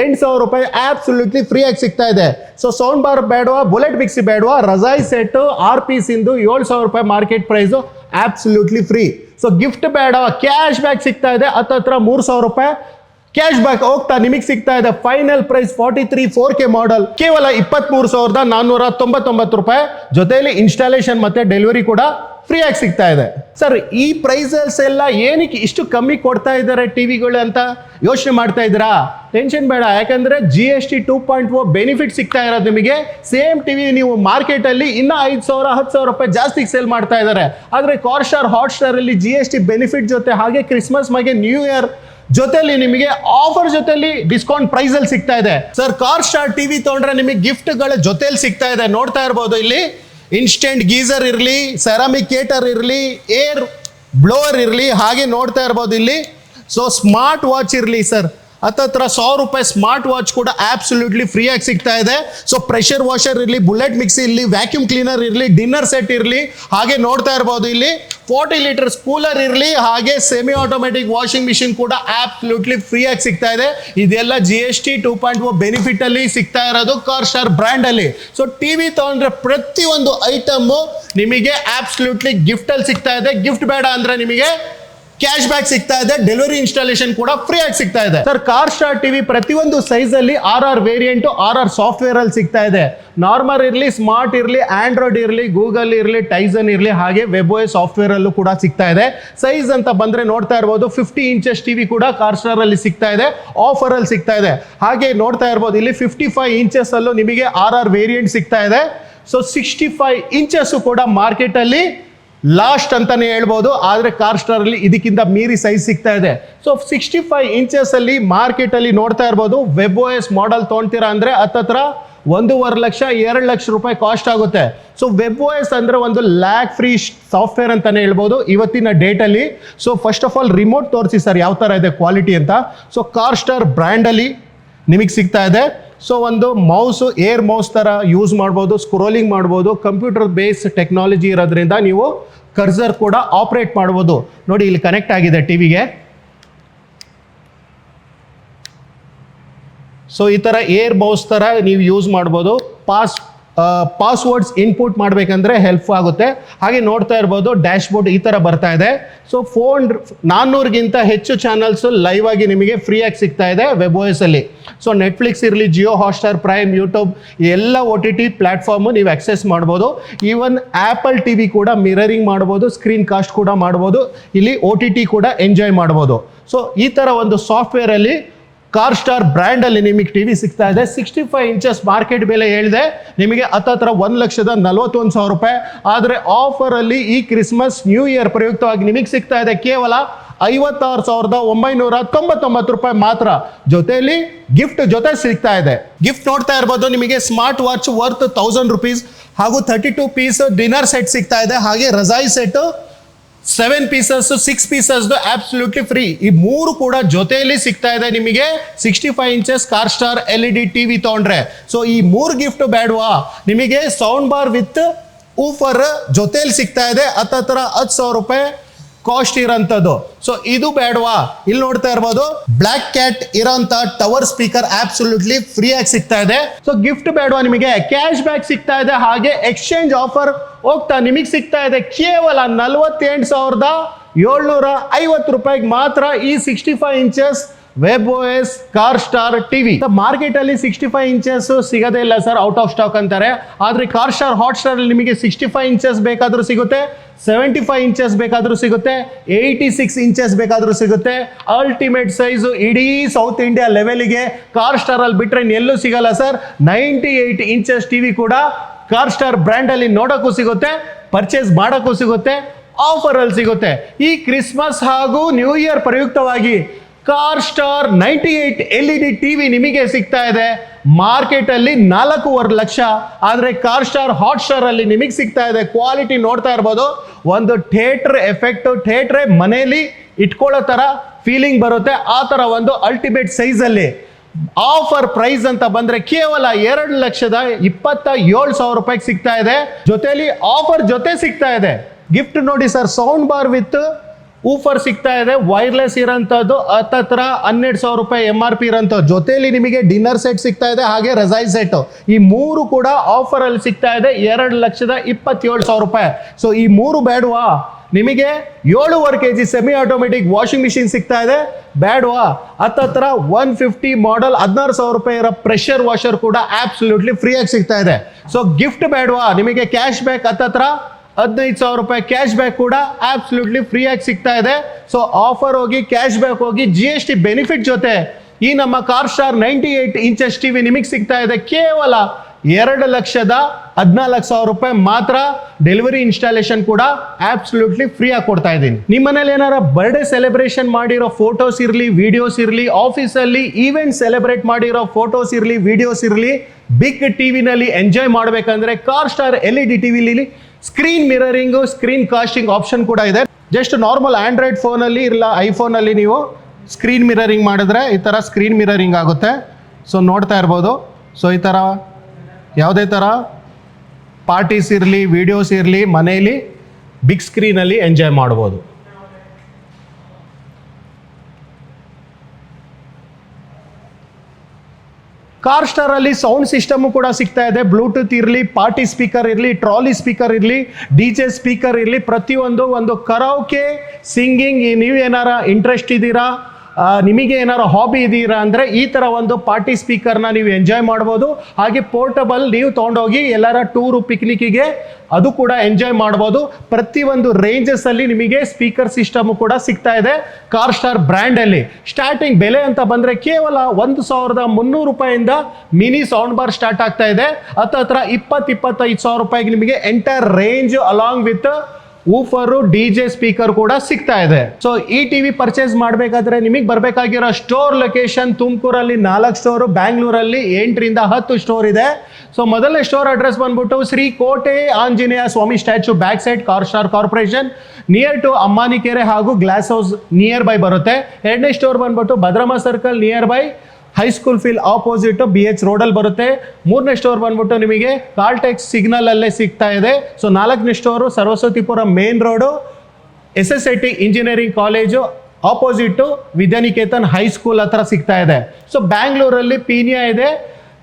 Speaker 1: ಎಂಟು ಸಾವಿರ ರೂಪಾಯಿ ಆಬ್ಸಲ್ಯೂಟ್ಲಿ ಫ್ರೀ ಆಗಿ ಸಿಗ್ತಾ ಇದೆ. ಸೊ ಸೌಂಡ್ ಬಾರ್ ಬೇಡವಾ ಬುಲೆಟ್ ಬಿಕ್ಸಿ ಬೇಡವಾ ರಜಾಯ್ ಸೆಟ್ ಆರ್ ಪೀಸ್ ಇಂದು ಏಳು ಸಾವಿರ ರೂಪಾಯಿ market price absolutely free so gift ಬೇಡವಾ ಕ್ಯಾಶ್ ಬ್ಯಾಕ್ ಸಿಗ್ತಾ ಇದೆ. ಹತ್ತತ್ರ ಮೂರು ಸಾವಿರ ರೂಪಾಯಿ ಕ್ಯಾಶ್ ಬ್ಯಾಕ್ ಹೋಗ್ತಾ, ನಿಮಗೆ ಸಿಗ್ತಾ ಇದೆ. Final price forty three four K model ಕೇವಲ ಇಪ್ಪತ್ಮೂರು ಸಾವಿರದ ನಾನ್ನೂರ ತೊಂಬತ್ತೊಂಬತ್ತು ರೂಪಾಯಿ. ಜೊತೆಯಲ್ಲಿ ಇನ್ಸ್ಟಾಲೇಷನ್ ಮತ್ತೆ ಡೆಲಿವರಿ ಕೂಡ ಫ್ರೀ ಆಗಿ ಸಿಗ್ತಾ ಇದೆ. ಸರ್, ಈ ಪ್ರೈಸಸ್ ಎಲ್ಲ ಏನಕ್ಕೆ ಇಷ್ಟು ಕಮ್ಮಿ ಕೊಡ್ತಾ ಇದ್ದಾರೆ ಟಿವಿಗಳು ಅಂತ ಯೋಚನೆ ಮಾಡ್ತಾ ಇದ್ದೀರಾ? ಟೆನ್ಷನ್ ಬೇಡ, ಯಾಕಂದ್ರೆ G S T two point O benefit ಸಿಗ್ತಾ ಇರೋದು ನಿಮಗೆ. ಸೇಮ್ ಟಿವಿ ನೀವು ಮಾರ್ಕೆಟಲ್ಲಿ ಇನ್ನೂ ಐದು ಸಾವಿರ, ಹತ್ತು ಸಾವಿರ ರೂಪಾಯಿ ಜಾಸ್ತಿ ಸೇಲ್ ಮಾಡ್ತಾ ಇದ್ದಾರೆ. ಆದರೆ ಕಾರ್ ಸ್ಟಾರ್ ಹಾಟ್ ಸ್ಟಾರ್ ಅಲ್ಲಿ ಜಿ ಎಸ್ ಟಿ ಬೆನಿಫಿಟ್ ಜೊತೆ ಹಾಗೆ ಕ್ರಿಸ್ಮಸ್ ಮಗೆ ನ್ಯೂ ಇಯರ್ ಜೊತೆಲಿ ನಿಮಗೆ ಆಫರ್ ಜೊತೆಲಿ ಡಿಸ್ಕೌಂಟ್ ಪ್ರೈಸ್ ಅಲ್ಲಿ ಸಿಗ್ತಾ ಇದೆ. ಸರ್ ಕಾರ್ ಸ್ಟಾರ್ ಟಿವಿ ತಗೊಂಡ್ರೆ ನಿಮಗೆ ಗಿಫ್ಟ್ಗಳ ಜೊತೆಲಿ ಸಿಗ್ತಾ ಇದೆ. ನೋಡ್ತಾ ಇರ್ಬೋದು ಇಲ್ಲಿ. ಇನ್ಸ್ಟೆಂಟ್ ಗೀಸರ್ ಇರಲಿ ಸೆರಾಮಿಕ್ ಕೇಟರ್ ಇರಲಿ ಏರ್ ಬ್ಲೋವರ್ ಇರಲಿ, ಹಾಗೆ ನೋಡ್ತಾ ಇರ್ಬೋದು ಇಲ್ಲಿ. ಸೊ ಸ್ಮಾರ್ಟ್ ವಾಚ್ ಇರಲಿ ಸರ್ ಹತ್ತತ್ರ ಸಾವಿರ ರೂಪಾಯಿ ಸ್ಮಾರ್ಟ್ ವಾಚ್ ಕೂಡ ಆಬ್ಸಲ್ಯೂಟ್ಲಿ ಫ್ರೀ ಆಗಿ ಸಿಗ್ತಾ ಇದೆ. ಸೊ ಪ್ರೆಷರ್ ವಾಷರ್ ಇರಲಿ ಬುಲೆಟ್ ಮಿಕ್ಸಿ ಇರಲಿ ವ್ಯಾಕ್ಯೂಮ್ ಕ್ಲೀನರ್ ಇರಲಿ ಡಿನ್ನರ್ ಸೆಟ್ ಇರಲಿ, ಹಾಗೆ ನೋಡ್ತಾ ಇರ್ಬೋದು ಇಲ್ಲಿ. ಫೋರ್ಟಿ ಲೀಟರ್ ಕೂಲರ್ ಇರಲಿ, ಹಾಗೆ ಸೆಮಿ ಆಟೋಮೆಟಿಕ್ ವಾಷಿಂಗ್ ಮಿಷಿನ್ ಕೂಡ ಆಬ್ಸಲ್ಯೂಟ್ಲಿ ಫ್ರೀ ಆಗಿ ಸಿಗ್ತಾ ಇದೆ. ಇದೆಲ್ಲ G S T two point O benefit ಅಲ್ಲಿ ಸಿಗ್ತಾ ಇರೋದು ಕಾರ್ ಸ್ಟಾರ್ ಬ್ರ್ಯಾಂಡ್ ಅಲ್ಲಿ. ಸೊ ಟಿವಿ ತಗೊಂಡ್ರೆ ಪ್ರತಿಯೊಂದು ಐಟಮ್ ನಿಮಗೆ ಆಬ್ಸಲ್ಯೂಟ್ಲಿ ಗಿಫ್ಟ್ ಅಲ್ಲಿ ಸಿಗ್ತಾ ಇದೆ. ಗಿಫ್ಟ್ ಬೇಡ ಅಂದ್ರೆ ನಿಮಗೆ ಕ್ಯಾಶ್ ಬ್ಯಾಕ್ ಸಿಗ್ತಾ ಇದೆ ಡೆಲಿವರಿ ಇನ್ಸ್ಟಾಲೇಷನ್ ಕೂಡ ಫ್ರೀ ಆಗಿ ಸಿಗ್ತಾ ಇದೆ. ಸರ್ ಕಾರ್ ಸ್ಟಾರ್ ಟಿವಿ ಪ್ರತಿಯೊಂದು ಸೈಜ್ ಅಲ್ಲಿ R R variant R R software ಅಲ್ಲಿ ಸಿಗ್ತಾ ಇದೆ. ನಾರ್ಮಲ್ ಇರಲಿ ಸ್ಮಾರ್ಟ್ ಇರಲಿ ಆಂಡ್ರಾಯ್ಡ್ ಇರಲಿ ಗೂಗಲ್ ಇರಲಿ ಟೈಸನ್ ಇರಲಿ, ಹಾಗೆ ವೆಬ್ ಓಎಸ್ ಸಾಫ್ಟ್ವೇರ್ ಅಲ್ಲೂ ಕೂಡ ಸಿಗ್ತಾ ಇದೆ. ಸೈಜ್ ಅಂತ ಬಂದ್ರೆ ನೋಡ್ತಾ ಇರ್ಬೋದು ಫಿಫ್ಟಿ ಇಂಚಸ್ ಟಿವಿ ಕೂಡ ಕಾರ್ ಸ್ಟಾರ್ ಅಲ್ಲಿ ಸಿಗ್ತಾ ಇದೆ ಆಫರ್ ಅಲ್ಲಿ ಸಿಗ್ತಾ ಇದೆ. ಹಾಗೆ ನೋಡ್ತಾ ಇರ್ಬೋದು, ಇಲ್ಲಿ ಫಿಫ್ಟಿ ಫೈವ್ ಇಂಚಸ್ ಅಲ್ಲೂ ನಿಮಗೆ ಆರ್ ಆರ್ ವೇರಿಯಂಟ್ ಸಿಗ್ತಾ ಇದೆ. ಸೊ ಸಿಕ್ಸ್ಟಿ ಫೈವ್ ಇಂಚಸ್ ಕೂಡ ಮಾರ್ಕೆಟ್ ಅಲ್ಲಿ ಲಾಸ್ಟ್ ಅಂತಾನೆ ಹೇಳ್ಬೋದು, ಆದರೆ ಕಾರ್ ಸ್ಟಾರ್ ಅಲ್ಲಿ ಇದಕ್ಕಿಂತ ಮೀರಿ ಸೈಜ್ ಸಿಗ್ತಾ ಇದೆ. ಸೊ ಸಿಕ್ಸ್ಟಿ ಫೈವ್ ಇಂಚಸ್ ಅಲ್ಲಿ ಮಾರ್ಕೆಟ್ ಅಲ್ಲಿ ನೋಡ್ತಾ ಇರ್ಬೋದು ವೆಬ್ ಎಸ್ ಮಾಡೆಲ್ ತೊಗೊಳ್ತೀರಾ ಅಂದ್ರೆ ಹತ್ತತ್ರ ಒಂದೂವರೆ ಲಕ್ಷ, ಎರಡು ಲಕ್ಷ ರೂಪಾಯಿ ಕಾಸ್ಟ್ ಆಗುತ್ತೆ. ಸೊ ವೆಬ್ ಎಸ್ ಅಂದ್ರೆ ಒಂದು ಲ್ಯಾಕ್ ಫ್ರೀ ಸಾಫ್ಟ್ವೇರ್ ಅಂತಾನೆ ಹೇಳ್ಬೋದು ಇವತ್ತಿನ ಡೇಟಲ್ಲಿ so first of all remote ತೋರಿಸಿ ಸರ್ ಯಾವ ಥರ ಇದೆ ಕ್ವಾಲಿಟಿ ಅಂತ. ಸೊ ಕಾರ್ ಸ್ಟಾರ್ ಬ್ರ್ಯಾಂಡಲ್ಲಿ ನಿಮಗೆ ಸಿಗ್ತಾ ಇದೆ. ಸೊ ಒಂದು ಮೌಸು ಏರ್ ಮೌಸ್ ಥರ ಯೂಸ್ ಮಾಡ್ಬೋದು ಸ್ಕ್ರೋಲಿಂಗ್ ಮಾಡ್ಬೋದು ಕಂಪ್ಯೂಟರ್ ಬೇಸ್ ಟೆಕ್ನಾಲಜಿ ಇರೋದ್ರಿಂದ ನೀವು ಕರ್ಸರ್ ಕೂಡ ಆಪ್ರೇಟ್ ಮಾಡ್ಬೋದು. ನೋಡಿ, ಇಲ್ಲಿ ಕನೆಕ್ಟ್ ಆಗಿದೆ ಟಿವಿಗೆ ಸೊ ಈ ಥರ ಏರ್ ಮೌಸ್ ಥರ ನೀವು ಯೂಸ್ ಮಾಡ್ಬೋದು. ಪಾಸ್ ಪಾಸ್ವರ್ಡ್ಸ್ ಇನ್ಪುಟ್ ಮಾಡಬೇಕಂದ್ರೆ ಹೆಲ್ಪ್ ಆಗುತ್ತೆ. ಹಾಗೆ ನೋಡ್ತಾ ಇರ್ಬೋದು ಡ್ಯಾಶ್ ಬೋರ್ಡ್ ಈ ಥರ ಬರ್ತಾ ಇದೆ. ಸೊ ಫೋನ್ ನಾನ್ನೂರಿಗಿಂತ ಹೆಚ್ಚು ಚಾನಲ್ಸ್ ಲೈವ್ ಆಗಿ ನಿಮಗೆ ಫ್ರೀಯಾಗಿ ಸಿಗ್ತಾ ಇದೆ ವೆಬ್ ಅಲ್ಲಿ. ಸೊ ನೆಟ್ಫ್ಲಿಕ್ಸ್ ಇರಲಿ ಜಿಯೋ ಹಾಟ್ಸ್ಟಾರ್ ಪ್ರೈಮ್ ಯೂಟ್ಯೂಬ್ ಎಲ್ಲ ಒ ಟಿ ಟಿ ಪ್ಲ್ಯಾಟ್ಫಾರ್ಮು ನೀವು ಆಕ್ಸೆಸ್ ಮಾಡ್ಬೋದು. ಈವನ್ ಆ್ಯಪಲ್ ಟಿ ವಿ ಕೂಡ ಮಿರರಿಂಗ್ ಮಾಡ್ಬೋದು ಸ್ಕ್ರೀನ್ ಕಾಸ್ಟ್ ಕೂಡ ಮಾಡ್ಬೋದು. ಇಲ್ಲಿ ಒ ಟಿ ಟಿ ಕೂಡ ಎಂಜಾಯ್ ಮಾಡ್ಬೋದು. ಸೊ ಈ ಥರ ಒಂದು ಸಾಫ್ಟ್ವೇರಲ್ಲಿ ಕಾರ್ ಸ್ಟಾರ್ ಬ್ರ್ಯಾಂಡಲ್ಲಿ ಅಲ್ಲಿ ಟಿ ವಿ ಸಿಗ್ತಾ ಇದೆ. ಸಿಕ್ಸ್ಟಿ ಫೈವ್ ಇಂಚಸ್ ಮಾರ್ಕೆಟ್ ಬೆಲೆ ಹೇಳಿದೆ. ನಿಮಗೆ ಹತ್ತತ್ರ ಒಂದು ಲಕ್ಷದ ನಲವತ್ತೊಂದು ಸಾವಿರ ರೂಪಾಯಿ. ಆದರೆ ಆಫರಲ್ಲಿ ಈ ಕ್ರಿಸ್ಮಸ್ ನ್ಯೂ ಇಯರ್ ಪ್ರಯುಕ್ತವಾಗಿ ನಿಮಗೆ ಸಿಗ್ತಾ ಇದೆ. ಕೇವಲ ಐವತ್ತಾರು ಸಾವಿರದ ಒಂಬೈನೂರ ತೊಂಬತ್ತೊಂಬತ್ತು ರೂಪಾಯಿ ಮಾತ್ರ. ಜೊತೆಯಲ್ಲಿ ಗಿಫ್ಟ್ ಜೊತೆ ಸಿಗ್ತಾ ಇದೆ. ಗಿಫ್ಟ್ ನೋಡ್ತಾ ಇರ್ಬೋದು. ನಿಮಗೆ smart watch worth thousand rupees ಹಾಗೂ thirty two piece dinner set ಸಿಗ್ತಾ ಇದೆ. ಹಾಗೆ ರಜಾಯಿ set seven pieces six pieces absolutely free ಈ ಮೂರು ಕೂಡ ಜೊತೆಯಲ್ಲಿ ಸಿಗ್ತಾ ಇದೆ ನಿಮಗೆ sixty five inches Car Star L E D TV ತಗೊಂಡ್ರೆ. ಸೊ ಈ ಮೂರು ಗಿಫ್ಟ್ ಬೇಡವಾ? ನಿಮಗೆ ಸೌಂಡ್ ಬಾರ್ ವಿತ್ ಊಫರ್ ಜೊತೆಯಲ್ಲಿ ಸಿಗ್ತಾ ಇದೆ. ಹತ್ತತ್ರ ಹತ್ತು ಸಾವಿರ ರೂಪಾಯಿ ಕಾಸ್ಟ್ ಇರೋಂಥದ್ದು. ಸೊ ಇದು ಬೇಡವಾ? ಇಲ್ಲಿ ನೋಡ್ತಾ ಇರ್ಬೋದು ಬ್ಲ್ಯಾಕ್ ಕ್ಯಾಟ್ ಇರೋಂಥ ಟವರ್ ಸ್ಪೀಕರ್ ಆಬ್ಸಲ್ಯೂಟ್ಲಿ ಫ್ರೀ ಆಗಿ ಸಿಗ್ತಾ ಇದೆ. ಸೊ ಗಿಫ್ಟ್ ಬೇಡವಾ ನಿಮಗೆ? ಕ್ಯಾಶ್ ಬ್ಯಾಕ್ ಸಿಗ್ತಾ ಇದೆ, ಹಾಗೆ ಎಕ್ಸ್ಚೇಂಜ್ ಆಫರ್ ಹೋಗ್ತಾ ನಿಮಗೆ ಸಿಗ್ತಾ ಇದೆ. ಕೇವಲ ನಲ್ವತ್ತೆಂಟು ಸಾವಿರದ ಏಳ್ನೂರ ಐವತ್ತು ರೂಪಾಯಿಗೆ ಮಾತ್ರ ಈ sixty five inches web O S Car Star TV. Market ಅಲ್ಲಿ ಸಿಕ್ಸ್ಟಿ ಫೈವ್ ಇಂಚಸ್ ಸಿಗದೇ ಇಲ್ಲ ಸರ್ ಔಟ್ ಆಫ್ ಸ್ಟಾಕ್ ಅಂತಾರೆ. ಆದ್ರೆ ಕಾರ್ ಸ್ಟಾರ್ ಹಾಟ್ ಸ್ಟಾರ್ ಅಲ್ಲಿ ನಿಮಗೆ ಸಿಕ್ಸ್ಟಿ ಫೈವ್ ಇಂಚಸ್ ಬೇಕಾದ್ರೂ ಸಿಗುತ್ತೆ ಸೆವೆಂಟಿ ಫೈವ್ ಇಂಚಸ್ ಬೇಕಾದ್ರೂ ಸಿಗುತ್ತೆ ಏಯ್ಟಿ ಸಿಕ್ಸ್ ಇಂಚಸ್ ಬೇಕಾದ್ರೂ ಸಿಗುತ್ತೆ. ಅಲ್ಟಿಮೇಟ್ ಸೈಜು ಇಡೀ ಸೌತ್ ಇಂಡಿಯಾ ಲೆವೆಲ್ಗೆ ಕಾರ್ ಸ್ಟಾರ್ ಅಲ್ಲಿ ಬಿಟ್ರೆ ಎಲ್ಲೂ ಸಿಗಲ್ಲ sir. Ninety eight inches TV ಕೂಡ ಕಾರ್ ಸ್ಟಾರ್ ಬ್ರ್ಯಾಂಡ್ ಅಲ್ಲಿ ನೋಡೋಕ್ಕೂ ಸಿಗುತ್ತೆ ಪರ್ಚೇಸ್ ಮಾಡೋಕ್ಕೂ ಸಿಗುತ್ತೆ ಆಫರ್ ಅಲ್ಲಿ ಸಿಗುತ್ತೆ. ಈ ಕ್ರಿಸ್ಮಸ್ ಹಾಗೂ new year ಪ್ರಯುಕ್ತವಾಗಿ Car Star ninety eight L E D TV ನಿಮಗೆ ಸಿಗ್ತಾ ಇದೆ. ಮಾರ್ಕೆಟ್ ಅಲ್ಲಿ ನಾಲ್ಕೂವರೆ ಲಕ್ಷ, ಆದರೆ ಕಾರ್ ಸ್ಟಾರ್, ಹಾಟ್ ಸ್ಟಾರ್ ಅಲ್ಲಿ ನಿಮಗೆ ಸಿಗ್ತಾ ಇದೆ. ಕ್ವಾಲಿಟಿ ನೋಡ್ತಾ ಇರ್ಬೋದು. ಒಂದು ಥಿಯೇಟರ್ ಎಫೆಕ್ಟ್, ಥಿಯೇಟ್ರೆ ಮನೆಯಲ್ಲಿ ಇಟ್ಕೊಳ್ಳೋ ತರ ಫೀಲಿಂಗ್ ಬರುತ್ತೆ. ಆ ತರ ಒಂದು ಅಲ್ಟಿಮೇಟ್ ಸೈಜ್ ಅಲ್ಲಿ. ಆಫರ್ ಪ್ರೈಸ್ ಅಂತ ಬಂದ್ರೆ ಕೇವಲ ಎರಡು ಲಕ್ಷದ ಇಪ್ಪತ್ತ ಏಳು ಸಾವಿರ ರೂಪಾಯಿಗೆ ಸಿಗ್ತಾ ಇದೆ. ಜೊತೆಲಿ ಆಫರ್ ಜೊತೆ ಸಿಗ್ತಾ ಇದೆ. ಗಿಫ್ಟ್ ನೋಡಿ sir, sound bar with woofer ಸಿಗ್ತಾ ಇದೆ. ವೈರ್ಲೆಸ್ ಇರೋಂಥದ್ದು ಹತ್ತತ್ರ ಹನ್ನೆರಡು ಸಾವಿರ ರೂಪಾಯಿ ಎಂ ಆರ್ ಪಿ ಇರೋಂಥದ್ದು. ಜೊತೆಯಲ್ಲಿ ನಿಮಗೆ ಡಿನ್ನರ್ ಸೆಟ್ ಸಿಗ್ತಾ ಇದೆ, ಹಾಗೆ ರಜಾಯಿ ಸೆಟ್ ಈ ಮೂರು ಕೂಡ ಆಫರ್ ಅಲ್ಲಿ ಸಿಗ್ತಾ ಇದೆ, ಎರಡು ಲಕ್ಷದ ಇಪ್ಪತ್ತೇಳು ಸಾವಿರ ರೂಪಾಯಿ. ಸೊ ಈ ಮೂರು ಬೇಡವಾ ನಿಮಗೆ ಏಳುವರೆ K G semi automatic washing machine ಸಿಗ್ತಾ ಇದೆ. ಬ್ಯಾಡ್ವಾ? ಹತ್ತತ್ರ ಒನ್ ಫಿಫ್ಟಿ ಮಾಡಲ್ ಹದಿನಾರು ಸಾವಿರ ರೂಪಾಯಿ ಇರೋ ಪ್ರೆಷರ್ ವಾಷರ್ ಕೂಡ ಆಬ್ಸಲ್ಯೂಟ್ಲಿ ಫ್ರೀಯಾಗಿ ಸಿಗ್ತಾ ಇದೆ. ಸೊ ಗಿಫ್ಟ್ ಬೇಡವಾ ನಿಮಗೆ ಕ್ಯಾಶ್ ಬ್ಯಾಕ್ ಹತ್ತತ್ರ ಹದಿನೈದು ಸಾವಿರ ರೂಪಾಯಿ ಕ್ಯಾಶ್ ಬ್ಯಾಕ್ ಕೂಡ ಆಬ್ಸಲ್ಯೂಟ್ಲಿ ಫ್ರೀ ಆಗಿ ಸಿಗ್ತಾ ಇದೆ. ಸೊ ಆಫರ್ ಹೋಗಿ ಕ್ಯಾಶ್ ಬ್ಯಾಕ್ ಹೋಗಿ ಜಿ ಎಸ್ ಟಿ ಬೆನಿಫಿಟ್ ಜೊತೆ ಈ ನಮ್ಮ Car Star ninety eight inches TV ನಿಮಗೆ ಸಿಗ್ತಾ ಇದೆ. ಕೇವಲ ಎರಡು ಲಕ್ಷದ ಹದಿನಾಲ್ಕು ಸಾವಿರ ರೂಪಾಯಿ ಮಾತ್ರ ಡೆಲಿವರಿ ಇನ್ಸ್ಟಾಲೇಷನ್ ಕೂಡ ಆಬ್ಸಲ್ಯೂಟ್ಲಿ ಫ್ರೀ ಆಗಿ ಕೊಡ್ತಾ ಇದ್ದೀನಿ. ನಿಮ್ಮ ಮನೇಲಿ ಏನಾರ ಬರ್ಡೇ ಸೆಲೆಬ್ರೇಷನ್ ಮಾಡಿರೋ ಫೋಟೋಸ್ ಇರಲಿ ವಿಡಿಯೋಸ್ ಇರಲಿ ಆಫೀಸಲ್ಲಿ ಈವೆಂಟ್ ಸೆಲೆಬ್ರೇಟ್ ಮಾಡಿರೋ ಫೋಟೋಸ್ ಇರಲಿ ವಿಡಿಯೋಸ್ ಇರಲಿ ಬಿಗ್ ಟಿವಿನಲ್ಲಿ ಎಂಜಾಯ್ ಮಾಡಬೇಕಂದ್ರೆ Car Star L E D ಟಿವಿಲಿ screen mirroring screen casting option ಕೂಡ ಇದೆ. ಜಸ್ಟ್ ನಾರ್ಮಲ್ ಆಂಡ್ರಾಯ್ಡ್ ಫೋನಲ್ಲಿ ಇಲ್ಲ ಐಫೋನಲ್ಲಿ ನೀವು ಸ್ಕ್ರೀನ್ ಮಿರರಿಂಗ್ ಮಾಡಿದ್ರೆ ಈ ಥರ ಸ್ಕ್ರೀನ್ ಮಿರರಿಂಗ್ ಆಗುತ್ತೆ. ಸೊ ನೋಡ್ತಾ ಇರ್ಬೋದು. ಸೊ ಈ ಥರ ಯಾವುದೇ ಥರ ಪಾರ್ಟೀಸ್ ಇರಲಿ ವಿಡಿಯೋಸ್ ಇರಲಿ, ಮನೆಯಲ್ಲಿ ಬಿಗ್ ಸ್ಕ್ರೀನಲ್ಲಿ ಎಂಜಾಯ್ ಮಾಡ್ಬೋದು. ಕಾರ್ ಸ್ಟಾರ್ ಅಲ್ಲಿ ಸೌಂಡ್ ಸಿಸ್ಟಮ್ ಕೂಡ ಸಿಗ್ತಾ ಇದೆ. ಬ್ಲೂಟೂತ್ ಇರಲಿ ಪಾರ್ಟಿ ಸ್ಪೀಕರ್ ಇರಲಿ ಟ್ರಾಲಿ ಸ್ಪೀಕರ್ ಇರಲಿ ಡಿ ಜೆ ಸ್ಪೀಕರ್ ಇರಲಿ, ಪ್ರತಿಯೊಂದು ಒಂದು ಕರೌಕೆ ಸಿಂಗಿಂಗ್ ನೀವು ಏನಾರ ಇಂಟ್ರೆಸ್ಟ್ ಇದ್ದೀರಾ? ನಿಮಗೆ ಏನಾರು ಹಾಬಿ ಇದ್ದೀರಾ ಅಂದರೆ ಈ ಥರ ಒಂದು ಪಾರ್ಟಿ ಸ್ಪೀಕರ್ನ ನೀವು ಎಂಜಾಯ್ ಮಾಡ್ಬೋದು. ಹಾಗೆ ಪೋರ್ಟಬಲ್ ನೀವು ತೊಗೊಂಡೋಗಿ ಎಲ್ಲರ ಟೂರು ಪಿಕ್ನಿಕ್ಕಿಗೆ ಅದು ಕೂಡ ಎಂಜಾಯ್ ಮಾಡ್ಬೋದು. ಪ್ರತಿಯೊಂದು ರೇಂಜಸ್ಸಲ್ಲಿ ನಿಮಗೆ ಸ್ಪೀಕರ್ ಸಿಸ್ಟಮ್ ಕೂಡ ಸಿಗ್ತಾ ಇದೆ. ಕಾರ್ ಸ್ಟಾರ್ ಬ್ರ್ಯಾಂಡ್ ಅಲ್ಲಿ. ಸ್ಟಾರ್ಟಿಂಗ್ ಬೆಲೆ ಅಂತ ಬಂದ್ರೆ ಕೇವಲ ಒಂದು ಸಾವಿರದ ಮುನ್ನೂರು ರೂಪಾಯಿಂದ ಮಿನಿ ಸೌಂಡ್ ಬಾರ್ ಸ್ಟಾರ್ಟ್ ಆಗ್ತಾ ಇದೆ. ಹತ್ತತ್ರ ಇಪ್ಪತ್ತು ಇಪ್ಪತ್ತೈದು ಸಾವಿರ ರೂಪಾಯಿಗೆ ನಿಮಗೆ entire range along with woofer D J speaker ಕೂಡ ಸಿಗ್ತಾ ಇದೆ. ಸೊ ಈ ಟಿವಿ ಪರ್ಚೇಸ್ ಮಾಡಬೇಕಾದ್ರೆ ನಿಮಗೆ ಬರಬೇಕಾಗಿರೋ ಸ್ಟೋರ್ ಲೊಕೇಶನ್ ತುಮಕೂರಲ್ಲಿ ನಾಲ್ಕು ಸ್ಟೋರು ಬ್ಯಾಂಗ್ಳೂರಲ್ಲಿ ಎಂಟರಿಂದ ಹತ್ತು ಸ್ಟೋರ್ ಇದೆ. ಸೊ ಮೊದಲನೇ ಸ್ಟೋರ್ ಅಡ್ರೆಸ್ ಬಂದ್ಬಿಟ್ಟು Shri Kote Anjaneya Swamy statue back side car star corporation near to Ammanikere ಹಾಗೂ ಗ್ಲಾಸ್ ಹೌಸ್ ನಿಯರ್ ಬೈ ಬರುತ್ತೆ. ಎರಡನೇ ಸ್ಟೋರ್ ಬಂದ್ಬಿಟ್ಟು Bhadrama circle near by high school field opposite B H ರೋಡಲ್ಲಿ ಬರುತ್ತೆ. ಮೂರನೇ store ಬಂದ್ಬಿಟ್ಟು ನಿಮಗೆ ಕಾಲ್ಟೆಕ್ಸ್ ಸಿಗ್ನಲ್ ಅಲ್ಲೇ ಸಿಗ್ತಾ ಇದೆ. ಸೊ ನಾಲ್ಕನೇ store Saraswathipura main road S S I T engineering college opposite Vidyaniketan high school ಹತ್ರ ಸಿಗ್ತಾ ಇದೆ. ಸೊ ಬ್ಯಾಂಗ್ಳೂರಲ್ಲಿ ಪೀನಿಯಾ ಇದೆ.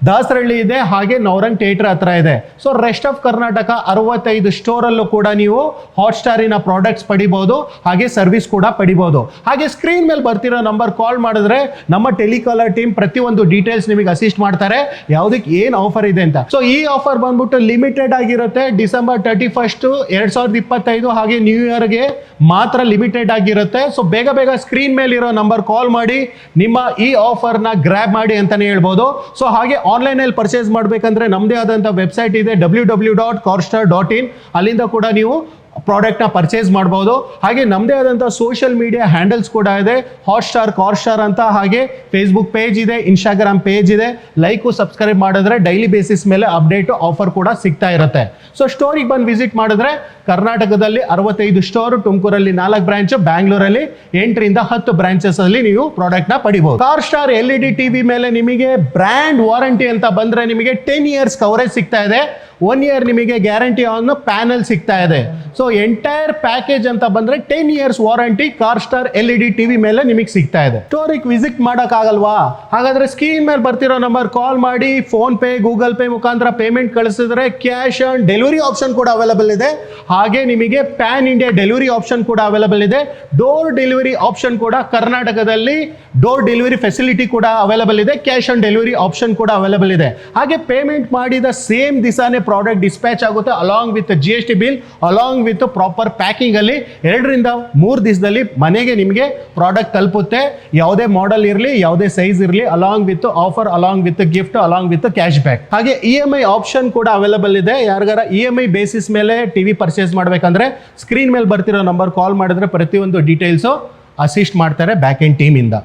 Speaker 1: ದಾಸರಳ್ಳಿ ಇದೆ, ಹಾಗೆ ನವರಂಗ್ ಥಿಯೇಟರ್ ಹತ್ರ ಇದೆ. ಸೊ ರೆಸ್ಟ್ ಆಫ್ ಕರ್ನಾಟಕ ಅರವತ್ತೈದು ಸ್ಟೋರಲ್ಲೂ ಕೂಡ ನೀವು ಹಾಟ್ಸ್ಟಾರಿನ ಪ್ರಾಡಕ್ಟ್ಸ್ ಪಡಿಬೋದು, ಹಾಗೆ ಸರ್ವಿಸ್ ಕೂಡ ಪಡಿಬೋದು. ಹಾಗೆ ಸ್ಕ್ರೀನ್ ಮೇಲೆ ಬರ್ತಿರೋ ನಂಬರ್ ಕಾಲ್ ಮಾಡಿದ್ರೆ ನಮ್ಮ ಟೆಲಿಕಾಲರ್ ಟೀಮ್ ಪ್ರತಿಯೊಂದು ಡೀಟೇಲ್ಸ್ ನಿಮಗೆ ಅಸಿಸ್ಟ್ ಮಾಡ್ತಾರೆ. ಯಾವುದಕ್ಕೆ ಏನು ಆಫರ್ ಇದೆ ಅಂತ. ಸೊ ಈ ಆಫರ್ ಬಂದ್ಬಿಟ್ಟು ಲಿಮಿಟೆಡ್ ಆಗಿರುತ್ತೆ. ಡಿಸೆಂಬರ್ ತರ್ಟಿ ಫಸ್ಟ್ ಎರಡ್ ಸಾವಿರದ ಇಪ್ಪತ್ತೈದು ಹಾಗೆ ನ್ಯೂ ಇಯರ್ಗೆ ಮಾತ್ರ ಲಿಮಿಟೆಡ್ ಆಗಿರುತ್ತೆ. ಸೊ ಬೇಗ ಬೇಗ ಸ್ಕ್ರೀನ್ ಮೇಲೆ ಇರೋ ನಂಬರ್ ಕಾಲ್ ಮಾಡಿ, ನಿಮ್ಮ ಈ ಆಫರ್ನ ಗ್ರ್ಯಾಬ್ ಮಾಡಿ ಅಂತಾನೆ ಹೇಳ್ಬೋದು. ಸೊ ಹಾಗೆ ಆನ್ಲೈನಲ್ಲಿ ಪರ್ಚೇಸ್ ಮಾಡಬೇಕಂದ್ರೆ ನಮ್ಮದೇ ಆದಂಥ ವೆಬ್ಸೈಟ್ ಇದೆ W W dot Carstar dot in ಅಲ್ಲಿಂದ ಕೂಡ ನೀವು ಪ್ರಾಡಕ್ಟ್ನ ಪರ್ಚೇಸ್ ಮಾಡ್ಬೋದು. ಹಾಗೆ ನಮ್ಮದೇ ಆದಂಥ ಸೋಷಿಯಲ್ ಮೀಡಿಯಾ ಹ್ಯಾಂಡಲ್ಸ್ ಕೂಡ ಇದೆ. ಹಾಟ್ ಸ್ಟಾರ್ ಕಾರ್ ಸ್ಟಾರ್ ಅಂತ ಹಾಗೆ ಫೇಸ್ಬುಕ್ ಪೇಜ್ ಇದೆ ಇನ್ಸ್ಟಾಗ್ರಾಮ್ ಪೇಜ್ ಇದೆ. ಲೈಕು ಸಬ್ಸ್ಕ್ರೈಬ್ ಮಾಡಿದ್ರೆ ಡೈಲಿ ಬೇಸಿಸ್ ಮೇಲೆ ಅಪ್ಡೇಟು ಆಫರ್ ಕೂಡ ಸಿಗ್ತಾ ಇರುತ್ತೆ. ಸೊ ಸ್ಟೋರಿಗೆ ಬಂದು ವಿಸಿಟ್ ಮಾಡಿದ್ರೆ ಕರ್ನಾಟಕದಲ್ಲಿ ಅರವತ್ತೈದು ಸ್ಟೋರು ತುಮಕೂರಲ್ಲಿ ನಾಲ್ಕು ಬ್ರಾಂಚು ಬ್ಯಾಂಗ್ಳೂರಲ್ಲಿ ಎಂಟರಿಂದ ಹತ್ತು ಬ್ರಾಂಚಸ್ ಅಲ್ಲಿ ನೀವು ಪ್ರಾಡಕ್ಟ್ನ ಪಡಿಬಹುದು Car Star L E D TV ಮೇಲೆ ನಿಮಗೆ ಬ್ರ್ಯಾಂಡ್ ವಾರಂಟಿ ಅಂತ ಬಂದ್ರೆ ನಿಮಗೆ ಟೆನ್ ಇಯರ್ಸ್ ಕವರೇಜ್ ಸಿಗ್ತಾ ಇದೆ. ಒನ್ ಇಯರ್ ನಿಮಗೆ ಗ್ಯಾರಂಟಿ ಆನ್ ಪ್ಯಾನಲ್ ಸಿಗ್ತಾ ಇದೆ. ಸೊ ಎಂಟೈರ್ ಪ್ಯಾಕೇಜ್ ಅಂತ ಬಂದ್ರೆ ten years warranty Car Star L E D TV ಮೇಲೆ ನಿಮಗೆ ಸಿಗ್ತಾ ಇದೆ. ಸ್ಟೋರಿಗೆ ವಿಸಿಟ್ ಆಗಲ್ವಾ ಹಾಗಾದ್ರೆ ಸ್ಕ್ರೀನ್ ಮೇಲೆ ಬರ್ತಿರೋ ನಂಬರ್ ಕಾಲ್ ಮಾಡಿ ಫೋನ್ ಪೇ ಗೂಗಲ್ ಪೇ ಮುಖಾಂತರ ಪೇಮೆಂಟ್ ಕಳಿಸಿದ್ರೆ ಕ್ಯಾಶ್ ಆನ್ ಡೆಲಿವರಿ ಆಪ್ಷನ್ ಕೂಡ ಅವೈಲಬಲ್ ಇದೆ. ಹಾಗೆ ನಿಮಗೆ ಪ್ಯಾನ್ ಇಂಡಿಯಾ ಡೆಲಿವರಿ ಆಪ್ಷನ್ ಕೂಡ ಅವೈಲಬಲ್ ಇದೆ. ಡೋರ್ ಡೆಲಿವರಿ ಆಪ್ಷನ್ ಕೂಡ ಕರ್ನಾಟಕದಲ್ಲಿ ಡೋರ್ ಡೆಲಿವರಿ ಫೆಸಿಲಿಟಿ ಕೂಡ ಅವೈಲಬಲ್ ಇದೆ. ಕ್ಯಾಶ್ ಆನ್ ಡೆಲಿವರಿ ಆಪ್ಷನ್ ಕೂಡ ಅವೈಲಬಲ್ ಇದೆ. ಹಾಗೆ ಪೇಮೆಂಟ್ ಮಾಡಿದ ಸೇಮ್ ದಿವಸನೇ ಪ್ರಾಡಕ್ಟ್ ಡಿಸ್ಪ್ಯಾಚ್ ಆಗುತ್ತೆ along with G S T bill along with proper ಪ್ಯಾಕಿಂಗಲ್ಲಿ ಎರಡರಿಂದ ಮೂರು ದಿವಸದಲ್ಲಿ ಮನೆಗೆ ನಿಮಗೆ ಪ್ರಾಡಕ್ಟ್ ತಲುಪುತ್ತೆ. ಯಾವುದೇ ಮಾಡೆಲ್ ಇರಲಿ, ಯಾವುದೇ ಸೈಜ್ ಇರಲಿ along with offer along with gift along with cash back ಹಾಗೆ ಇ ಎಂ ಐ ಆಪ್ಷನ್ ಕೂಡ ಅವೈಲಬಲ್ ಇದೆ. ಯಾರಿಗಾರ ಇ ಎಂ ಐ ಬೇಸಿಸ್ ಮೇಲೆ ಟಿವಿ ಪರ್ಚೇಸ್ ಮಾಡಬೇಕಂದ್ರೆ ಸ್ಕ್ರೀನ್ ಮೇಲೆ ಬರ್ತಿರೋ ನಂಬರ್ ಕಾಲ್ ಮಾಡಿದ್ರೆ ಪ್ರತಿಯೊಂದು ಡೀಟೇಲ್ಸು ಅಸಿಸ್ಟ್ ಮಾಡ್ತಾರೆ ಬ್ಯಾಕ್ ಎಂಡ್ ಟೀಮಿಂದ